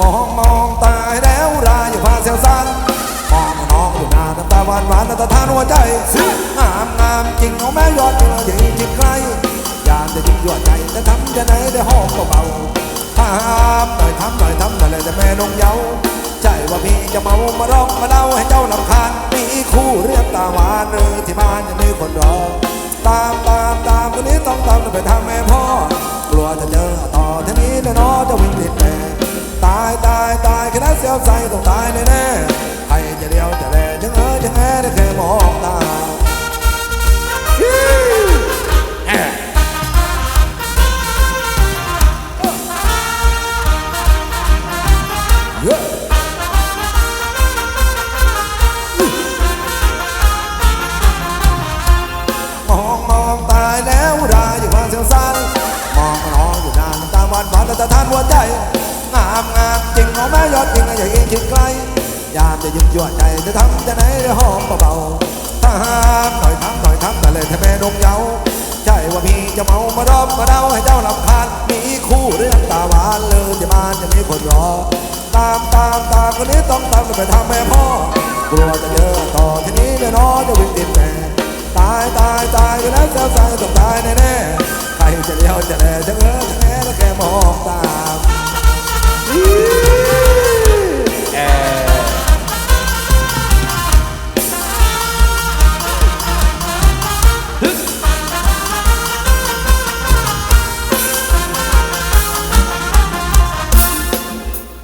มองมองตายแล้วรายอยู่พาเสียวสันมองน้องอยู่นาน้ำตาหวานหวานน้ำตาทานหัวใจงามงามจริงเอาแม่ยอดจริงเราอย่ายิงจิตใครอยากจะยิงยั่วใจจะทำจะไหนได้หอมเบาๆทำหน่อยทำหน่อยทำหน่อยเลยแต่แม่นงเยาใจว่าพี่จะเมามาร้องมาเล่าให้เจ้าลำคาญมีคู่เรียกตาหวานเออที่บ้านยังมีคนรอตามตามตามคนนี้ต้องตามไปทางแม่พ่อายตายตายแค่นั้นเสียวใจต้องตายแน่แน่ๆใครจะเดียวจะแลจะเงยจะแง่ได้แค่มองตาแอะเยอะมองมองตายแล้วรายอยู่ควาเสียวสั้นมองน้องอยู่นานตาหวานหวานแต่ท่านหัวใจ งามงามจริงเอาแม่ยอดจริงอย่าอิงชิดไกลยามจะยึดยั่วใจจะทำจะไหนได้หอมเบาๆถ้าหามหน่อยทำหน่อยทำแต่เลยถ้าแม่นงเยาใช่ว่าพี่จะเมามาดอมมาเดาให้เจ้าลำคาญมีคู่เรื่องตาหวานเลยจะมาจะมีคนรอ ตามตามตามคนนี้ต้องตามไปทำแม่พ่อกลัวจะเจอต่อทีนี้แน่น้อจะวิ่งติดแม่ตายตายตายไปแล้วเจ้าสายต้องตายแน่ๆใครจะเลี้ยวจะแลจะเงอจ